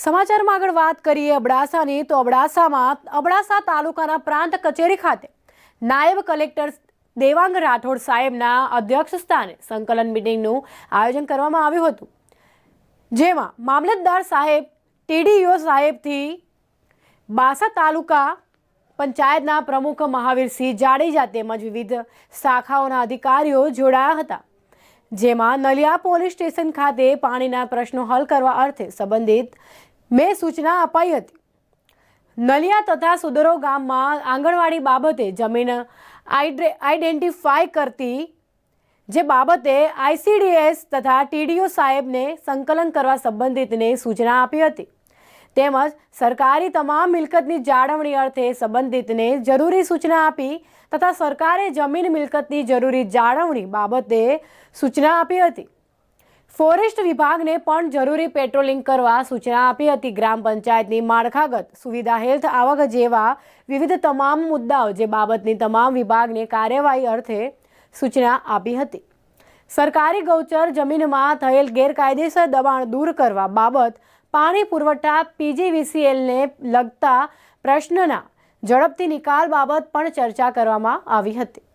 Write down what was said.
સમાચારમાં આગળ વાત કરીએ અબડાસાની, તો અબડાસામાં, અબડાસા તાલુકાના પ્રાંત કચેરી ખાતે નાયબ કલેક્ટર દેવાંગ રાઠોડ સાહેબના અધ્યક્ષ સ્થાને સંકલન મિટિંગનું આયોજન કરવામાં આવ્યું હતું. જેમાં મામલતદાર સાહેબ, ટીડીઓ સાહેબથી બાસા તાલુકા પંચાયતના પ્રમુખ મહાવીરસિંહ જાડેજા તેમજ વિવિધ શાખાઓના અધિકારીઓ જોડાયા હતા. જેમાં નલિયા પોલીસ સ્ટેશન ખાતે પાણીના પ્રશ્નો હલ કરવા અર્થે સંબંધિત મેં સૂચના અપાઈ હતી. નલિયા તથા સુદરો ગામમાં આંગણવાડી બાબતે જમીન આઈડે- આઈડેન્ટિફાઈ કરતી જે બાબતે આઈસીડીએસ તથા ટીડીઓ સાહેબને સંકલન કરવા સંબંધિતને સૂચના આપી હતી. તેમજ સરકારી તમામ મિલકતની જાળવણી અર્થે સંબંધિતને જરૂરી સૂચના આપી તથા સરકારે જમીન મિલકતની જરૂરી જાળવણી બાબતે સૂચના આપી હતી. ફોરેસ્ટ વિભાગને પણ જરૂરી પેટ્રોલિંગ કરવા સૂચના આપી હતી. ગ્રામ પંચાયતની માળખાગત સુવિધા હેલ્થ આવક જેવા વિવિધ તમામ મુદ્દાઓ જે બાબતની તમામ વિભાગને કાર્યવાહી અર્થે સૂચના આપી હતી. સરકારી ગૌચર જમીનમાં થયેલ ગેરકાયદેસર દબાણ દૂર કરવા બાબત પાણી પુરવઠા પીજીવીસીએલને લગતા પ્રશ્નના ઝડપથી નિકાલ બાબત પણ ચર્ચા કરવામાં આવી હતી.